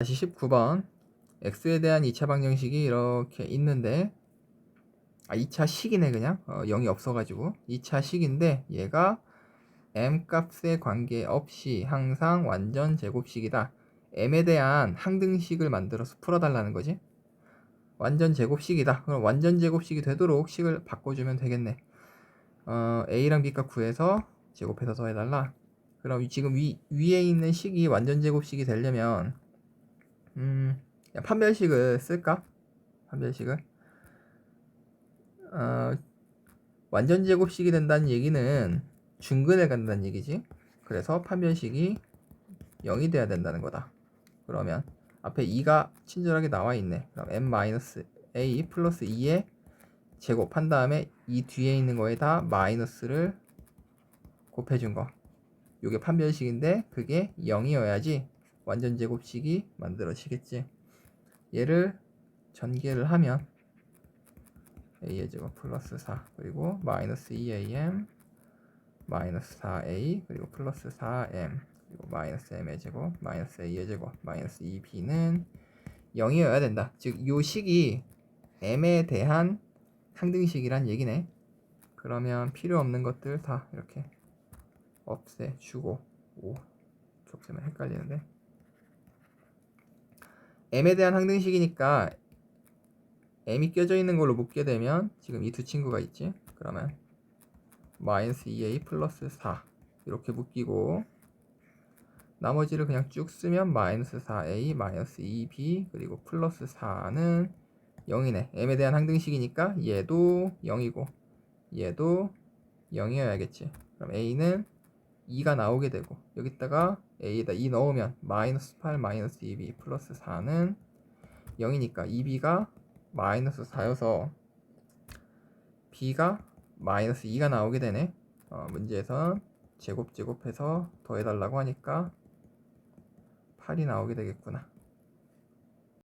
다시 19번. X에 대한 2차 방정식이 이렇게 있는데 아 2차 식이네 그냥. 어, 0이 없어가지고. 2차 식인데 얘가 m 값에 관계없이 항상 완전 제곱식이다. M에 대한 항등식을 만들어서 풀어달라는 거지. 완전 제곱식이다. 그럼 완전 제곱식이 되도록 식을 바꿔주면 되겠네. 어, a랑 b값 구해서 제곱해서 더해달라. 그럼 지금 위, 위에 있는 식이 완전 제곱식이 되려면 음, 야, 판별식을 쓸까? 판별식을. 어, 완전 제곱식이 된다는 얘기는 중근에 간다는 얘기지. 그래서 판별식이 0이 돼야 된다는 거다. 그러면 앞에 2가 친절하게 나와 있네. 그럼 m-a 플러스 2의 제곱한 다음에 이 뒤에 있는 거에다 마이너스를 곱해준 거. 요게 판별식인데 그게 0이어야지 완전 제곱식이 만들어지겠지. 얘를 전개를 하면 a의 제곱 플러스 4 그리고 마이너스 2am 마이너스 4a 그리고 플러스 4m 그리고 마이너스 m의 제곱 마이너스 a의 제곱 마이너스 2b는 0이어야 된다. 즉 요 식이 m에 대한 상등식이란 얘기네. 그러면 필요 없는 것들 다 이렇게 없애주고 오 없애면 헷갈리는데 m에 대한 항등식이니까 m이 껴져 있는 걸로 묶게 되면 지금 이 두 친구가 있지? 그러면 마이너스 2a 플러스 4 이렇게 묶이고 나머지를 그냥 쭉 쓰면 마이너스 4a 마이너스 2b 그리고 플러스 4는 0이네. M에 대한 항등식이니까 얘도 0이고 얘도 0이어야겠지. 그럼 a는 2가 나오게 되고 여기다가 a에다 2 넣으면 마이너스 8 마이너스 2b 플러스 4는 0이니까 2b가 마이너스 4여서 b가 마이너스 2가 나오게 되네. 어, 문제에선 제곱 제곱해서 더해달라고 하니까 8이 나오게 되겠구나